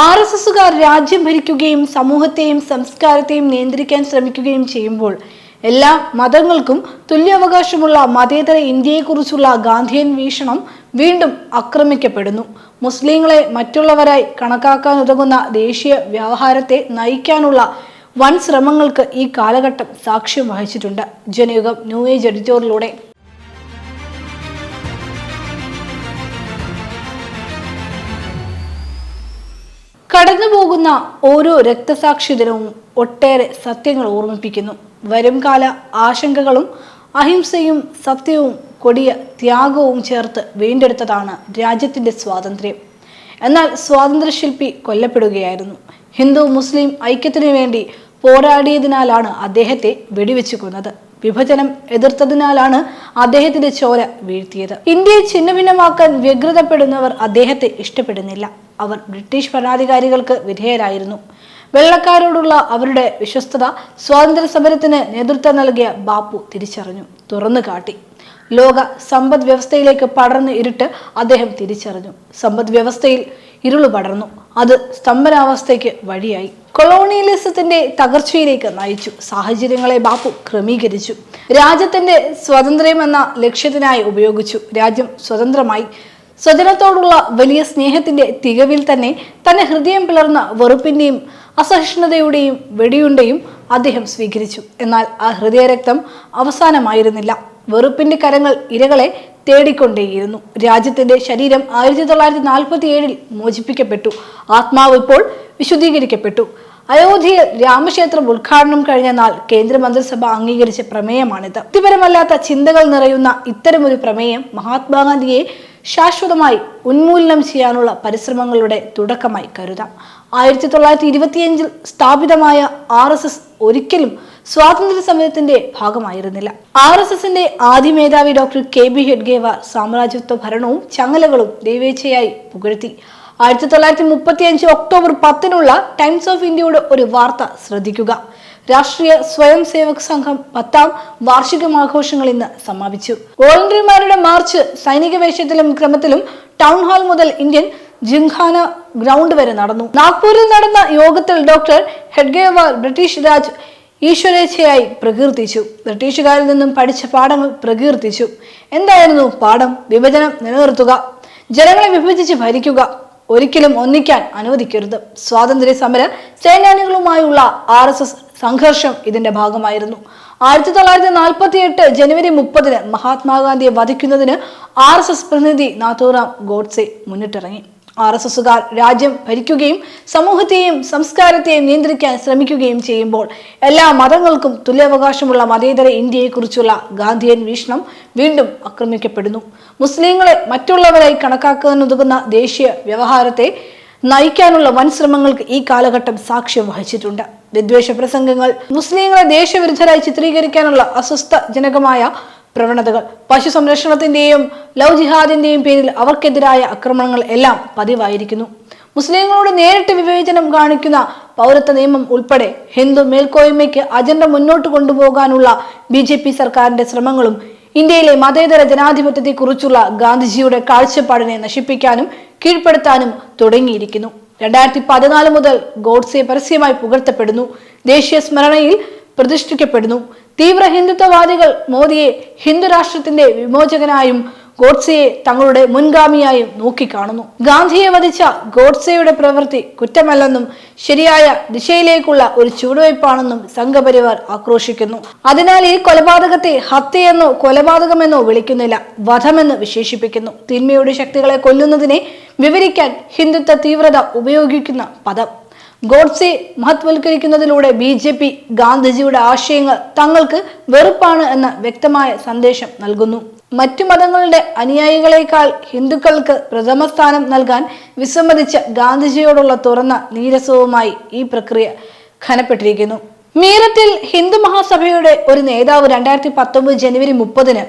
R S എസുകാർ രാജ്യം ഭരിക്കുകയും സമൂഹത്തെയും സംസ്കാരത്തെയും നിയന്ത്രിക്കാൻ ശ്രമിക്കുകയും ചെയ്യുമ്പോൾ എല്ലാ മതങ്ങൾക്കും തുല്യാവകാശമുള്ള മതേതര ഇന്ത്യയെക്കുറിച്ചുള്ള ഗാന്ധിയൻ വീക്ഷണം വീണ്ടും ആക്രമിക്കപ്പെടുന്നു. മുസ്ലിങ്ങളെ മറ്റുള്ളവരായി കണക്കാക്കാനുതകുന്ന ദേശീയ വ്യവഹാരത്തെ നയിക്കാനുള്ള വൻ ശ്രമങ്ങൾക്ക് ഈ കാലഘട്ടം സാക്ഷ്യം വഹിച്ചിട്ടുണ്ട്. ജനയുഗം ന്യൂ ഏജ് എഡിറ്റോറിലൂടെ കടന്നുപോകുന്ന ഓരോ രക്തസാക്ഷി ദിനവും ഒട്ടേറെ സത്യങ്ങൾ ഓർമ്മിപ്പിക്കുന്നു. വരുംകാല ആശങ്കകളും അഹിംസയും സത്യവും കൊടിയ ത്യാഗവും ചേർത്ത് വീണ്ടെടുത്തതാണ് രാജ്യത്തിന്റെ സ്വാതന്ത്ര്യം. എന്നാൽ സ്വാതന്ത്ര്യശില്പി കൊല്ലപ്പെടുകയായിരുന്നു. ഹിന്ദു മുസ്ലിം ഐക്യത്തിനു വേണ്ടി പോരാടിയതിനാലാണ് അദ്ദേഹത്തെ വെടിവെച്ചു കൊന്നത്. വിഭജനം എതിർത്തതിനാലാണ് അദ്ദേഹത്തിന്റെ ചോര വീഴ്ത്തിയത്. ഇന്ത്യയെ ഛിന്നഭിന്നമാക്കാൻ വ്യഗ്രതപ്പെടുന്നവർ അദ്ദേഹത്തെ ഇഷ്ടപ്പെടുന്നില്ല. അവർ ബ്രിട്ടീഷ് ഭരണാധികാരികൾക്ക് വിധേയരായിരുന്നു. വെള്ളക്കാരോടുള്ള അവരുടെ വിശ്വസ്തത സ്വാതന്ത്ര്യ സമരത്തിന് നേതൃത്വം നൽകിയ ബാപ്പു തിരിച്ചറിഞ്ഞു. തുറന്നു കാട്ടി ലോക സമ്പദ് വ്യവസ്ഥയിലേക്ക് പടർന്ന് ഇരുട്ട് അദ്ദേഹം തിരിച്ചറിഞ്ഞു. സമ്പദ് വ്യവസ്ഥയിൽ ഇരുൾ പടർന്നു. അത് സ്തംഭനാവസ്ഥയ്ക്ക് വഴിയായി. കൊളോണിയലിസത്തിന്റെ തകർച്ചയിലേക്ക് നയിച്ചു. സാഹചര്യങ്ങളെ ബാപ്പു ക്രമീകരിച്ചു. രാജ്യത്തിന്റെ സ്വാതന്ത്ര്യം എന്ന ലക്ഷ്യത്തിനായി ഉപയോഗിച്ചു. രാജ്യം സ്വതന്ത്രമായി. സ്വജനത്തോടുള്ള വലിയ സ്നേഹത്തിന്റെ തികവിൽ തന്നെ തന്റെ ഹൃദയം പിളർന്ന വെറുപ്പിന്റെയും അസഹിഷ്ണുതയുടെയും വെടിയുണ്ടയും അദ്ദേഹം സ്വീകരിച്ചു. എന്നാൽ ആ ഹൃദയരക്തം അവസാനമായിരുന്നില്ല. വെറുപ്പിന്റെ കരങ്ങൾ ഇരകളെ തേടിക്കൊണ്ടേയിരുന്നു. രാജ്യത്തിന്റെ ശരീരം ആയിരത്തി തൊള്ളായിരത്തി നാൽപ്പത്തി ഏഴിൽ മോചിപ്പിക്കപ്പെട്ടു. ആത്മാവ് ഇപ്പോൾ വിശുദ്ധീകരിക്കപ്പെട്ടു. അയോധ്യയിൽ രാമക്ഷേത്രം ഉദ്ഘാടനം കഴിഞ്ഞ നാൾ കേന്ദ്രമന്ത്രിസഭ അംഗീകരിച്ച പ്രമേയമാണിത്. വ്യക്തിപരമല്ലാത്ത ചിന്തകൾ നിറയുന്ന ഇത്തരമൊരു പ്രമേയം മഹാത്മാഗാന്ധിയെ ശാശ്വതമായി ഉന്മൂലനം ചെയ്യാനുള്ള പരിശ്രമങ്ങളുടെ തുടക്കമായി കരുതാം. ആയിരത്തി തൊള്ളായിരത്തി ഇരുപത്തിയഞ്ചിൽ സ്ഥാപിതമായ ആർ എസ് എസ് ഒരിക്കലും സ്വാതന്ത്ര്യ സമരത്തിന്റെ ഭാഗമായിരുന്നില്ല. ആർ എസ് എസിന്റെ ആദ്യ മേധാവി ഡോക്ടർ കെ ബി ഹെഡ്ഗേവർ സാമ്രാജ്യത്വ ഭരണവും ചങ്ങലകളും ദൈവേച്ഛയായി പുകഴ്ത്തി. ആയിരത്തി തൊള്ളായിരത്തി മുപ്പത്തി അഞ്ച് ഒക്ടോബർ പത്തിനുള്ള ടൈംസ് ഓഫ് ഇന്ത്യയുടെ ഒരു വാർത്ത ശ്രദ്ധിക്കുക. രാഷ്ട്രീയ സ്വയം സേവക് സംഘം പത്താം വാർഷികമാഘോഷങ്ങൾ ഇന്ന് സമാപിച്ചു. വോളണ്ടിയർമാരുടെ മാർച്ച് സൈനിക വേഷത്തിലും ക്രമത്തിലും ടൗൺ ഹാൾ മുതൽ ഇന്ത്യൻ ജിംഖാന ഗ്രൗണ്ട് വരെ നടന്നു. നാഗ്പൂരിൽ നടന്ന യോഗത്തിൽ ഡോക്ടർ ഹെഡ്ഗേവാർ ബ്രിട്ടീഷ് രാജ് ഈശ്വരേച്ഛയായി പ്രകീർത്തിച്ചു. ബ്രിട്ടീഷുകാരിൽ നിന്നും പഠിച്ച പാഠങ്ങൾ പ്രകീർത്തിച്ചു. എന്തായിരുന്നു പാഠം? വിഭജനം നിലനിർത്തുക. ജനങ്ങളെ വിഭജിച്ച് ഭരിക്കുക. ഒരിക്കലും ഒന്നിക്കാൻ അനുവദിക്കരുത്. സ്വാതന്ത്ര്യ സമര സേനാനികളുമായുള്ള ആർ എസ് എസ് സംഘർഷം ഇതിന്റെ ഭാഗമായിരുന്നു. ആയിരത്തി തൊള്ളായിരത്തി നാൽപ്പത്തി എട്ട് ജനുവരി മുപ്പതിന് മഹാത്മാഗാന്ധിയെ വധിക്കുന്നതിന് ആർ എസ് എസ് പ്രതിനിധി നാഥൂറാം ഗോഡ്സെ മുന്നിട്ടിറങ്ങി. ആർ എസ് എസുകാർ രാജ്യം ഭരിക്കുകയും സമൂഹത്തെയും സംസ്കാരത്തെയും നിയന്ത്രിക്കാൻ ശ്രമിക്കുകയും ചെയ്യുമ്പോൾ എല്ലാ മതങ്ങൾക്കും തുല്യാവകാശമുള്ള മതേതര ഇന്ത്യയെക്കുറിച്ചുള്ള ഗാന്ധിയൻ വീക്ഷണം വീണ്ടും ആക്രമിക്കപ്പെടുന്നു. മുസ്ലിങ്ങളെ മറ്റുള്ളവരായി കണക്കാക്കാനുതകുന്ന ദേശീയ വ്യവഹാരത്തെ നയിക്കാനുള്ള വൻ ശ്രമങ്ങൾക്ക് ഈ കാലഘട്ടം സാക്ഷ്യം വഹിച്ചിട്ടുണ്ട്. വിദ്വേഷ പ്രസംഗങ്ങൾ മുസ്ലിങ്ങളെ ദേശവിരുദ്ധരായി ചിത്രീകരിക്കാനുള്ള അസ്വസ്ഥജനകമായ പ്രവണതകൾ. പശു സംരക്ഷണത്തിന്റെയും ലവ് ജിഹാദിന്റെയും പേരിൽ അവർക്കെതിരായ ആക്രമണങ്ങൾ എല്ലാം പതിവായിരിക്കുന്നു. മുസ്ലിങ്ങളോട് നേരിട്ട് വിവേചനം കാണിക്കുന്ന പൗരത്വ നിയമം ഉൾപ്പെടെ ഹിന്ദു മേൽക്കോയ്മയ്ക്ക് അജണ്ട മുന്നോട്ട് കൊണ്ടുപോകാനുള്ള ബി ജെ പി സർക്കാരിന്റെ ശ്രമങ്ങളും ഇന്ത്യയിലെ മതേതര ജനാധിപത്യത്തെക്കുറിച്ചുള്ള ഗാന്ധിജിയുടെ കാഴ്ചപ്പാടിനെ നശിപ്പിക്കാനും കീഴ്പ്പെടുത്താനും തുടങ്ങിയിരിക്കുന്നു. രണ്ടായിരത്തി പതിനാല് മുതൽ ഗോഡ്സെ പരസ്യമായി പുകഴ്ത്തപ്പെടുന്നു. ദേശീയ സ്മരണയിൽ പ്രതിഷ്ഠിക്കപ്പെടുന്നു. തീവ്ര ഹിന്ദുത്വവാദികൾ മോദിയെ ഹിന്ദുരാഷ്ട്രത്തിന്റെ വിമോചകനായും ഗോഡ്സെയെ തങ്ങളുടെ മുൻഗാമിയായും നോക്കിക്കാണുന്നു. ഗാന്ധിയെ വധിച്ച ഗോഡ്സെയുടെ പ്രവൃത്തി കുറ്റമല്ലെന്നും ശരിയായ ദിശയിലേക്കുള്ള ഒരു ചുവടുവയ്പ്പാണെന്നും സംഘപരിവാർ ആക്രോശിക്കുന്നു. അതിനാൽ ഈ കൊലപാതകത്തെ ഹത്യയെന്നോ കൊലപാതകമെന്നോ വിളിക്കുന്നില്ല. വധമെന്ന് വിശേഷിപ്പിക്കുന്നു. തിന്മയുടെ ശക്തികളെ കൊല്ലുന്നതിനെ വിവരിക്കാൻ ഹിന്ദുത്വ തീവ്രത ഉപയോഗിക്കുന്ന പദം. ഗോഡ്സെ മഹത്വൽക്കരിക്കുന്നതിലൂടെ ബി ജെ പി ഗാന്ധിജിയുടെ ആശയങ്ങൾ തങ്ങൾക്ക് വെറുപ്പാണ് എന്ന വ്യക്തമായ സന്ദേശം നൽകുന്നു. മറ്റു മതങ്ങളുടെ അനുയായികളെക്കാൾ ഹിന്ദുക്കൾക്ക് പ്രഥമ സ്ഥാനം നൽകാൻ വിസമ്മതിച്ച ഗാന്ധിജിയോടുള്ള തുറന്ന നീരസവുമായി ഈ പ്രക്രിയ ഘനപ്പെട്ടിരിക്കുന്നു. മീററ്റിൽ ഹിന്ദു മഹാസഭയുടെ ഒരു നേതാവ് രണ്ടായിരത്തി പത്തൊമ്പത് ജനുവരി മുപ്പതിന്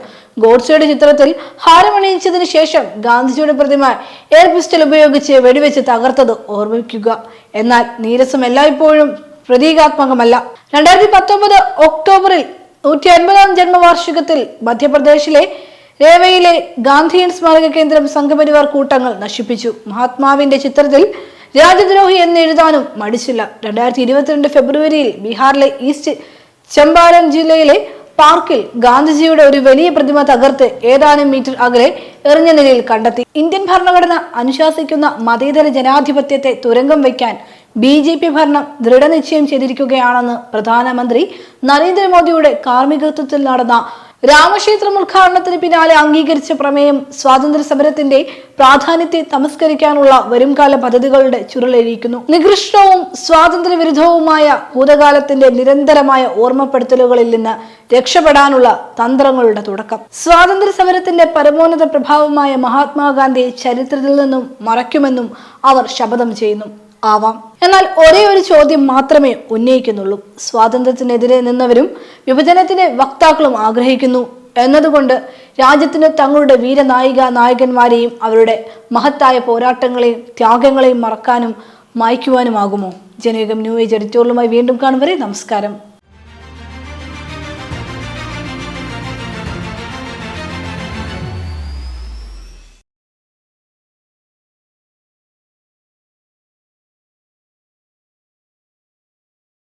ഗോഡ്സയുടെ ചിത്രത്തിൽ ഹാരമണിയിച്ചതിനു ശേഷം ഗാന്ധിജിയുടെ പ്രതിമ എയർ പിസ്റ്റൽ ഉപയോഗിച്ച് വെടിവെച്ച് തകർത്തത് ഓർമ്മിക്കുക എന്നാൽ നീരസം എല്ലായ്പ്പോഴും പ്രതീകാത്മകമല്ല. രണ്ടായിരത്തി പത്തൊമ്പത് ഒക്ടോബറിൽ നൂറ്റി അൻപതാം ജന്മവാർഷികത്തിൽ മധ്യപ്രദേശിലെ രേവയിലെ ഗാന്ധിയൻ സ്മാരക കേന്ദ്രം സംഘപരിവാർ കൂട്ടങ്ങൾ നശിപ്പിച്ചു. മഹാത്മാവിന്റെ ചിത്രത്തിൽ രാജ്യദ്രോഹി എന്ന് എഴുതാനും മടിച്ചില്ല. രണ്ടായിരത്തി ഇരുപത്തിരണ്ട് ഫെബ്രുവരിയിൽ ബീഹാറിലെ ഈസ്റ്റ് ചമ്പാരൻ ജില്ലയിലെ പാർക്കിൽ ഗാന്ധിജിയുടെ ഒരു വലിയ പ്രതിമ തകർത്ത് ഏതാനും മീറ്റർ അകലെ എറിഞ്ഞ നിലയിൽ കണ്ടെത്തി. ഇന്ത്യൻ ഭരണഘടന അനുശാസിക്കുന്ന മതേതര ജനാധിപത്യത്തെ തുരങ്കം വയ്ക്കാൻ ബി ജെ പി ഭരണം ദൃഢനിശ്ചയം ചെയ്തിരിക്കുകയാണെന്ന് പ്രധാനമന്ത്രി നരേന്ദ്രമോദിയുടെ കാർമ്മികത്വത്തിൽ നടന്ന രാമക്ഷേത്രം ഉദ്ഘാടനത്തിന് പിന്നാലെ അംഗീകരിച്ച പ്രമേയം സ്വാതന്ത്ര്യ സമരത്തിന്റെ പ്രാധാന്യത്തെ തമസ്കരിക്കാനുള്ള വരുംകാല പദ്ധതികളുടെ ചുരുളഴിയിക്കുന്നു. നികൃഷ്ടവും സ്വാതന്ത്ര്യ വിരുദ്ധവുമായ ഭൂതകാലത്തിന്റെ നിരന്തരമായ ഓർമ്മപ്പെടുത്തലുകളിൽ നിന്ന് രക്ഷപ്പെടാനുള്ള തന്ത്രങ്ങളുടെ തുടക്കം. സ്വാതന്ത്ര്യ സമരത്തിന്റെ പരമോന്നത പ്രഭാവമായ മഹാത്മാഗാന്ധിയെ ചരിത്രത്തിൽ നിന്നും മറയ്ക്കുമെന്നും അവർ ശപഥം ചെയ്യുന്നു. ആവാം. എന്നാൽ ഒരേ ഒരു ചോദ്യം മാത്രമേ ഉന്നയിക്കുന്നുള്ളൂ. സ്വാതന്ത്ര്യത്തിനെതിരെ നിന്നവരും വിഭജനത്തിന്റെ വക്താക്കളും ആഗ്രഹിക്കുന്നു. എന്നതുകൊണ്ട് രാജ്യത്തിന് തങ്ങളുടെ വീരനായിക നായകന്മാരെയും അവരുടെ മഹത്തായ പോരാട്ടങ്ങളെയും ത്യാഗങ്ങളെയും മറക്കാനും മായ്ക്കുവാനുമാകുമോ? ജനകം ന്യൂ ഏജ് എഡിറ്റോറിയലുമായി വീണ്ടും കാണും വരെ. നമസ്കാരം.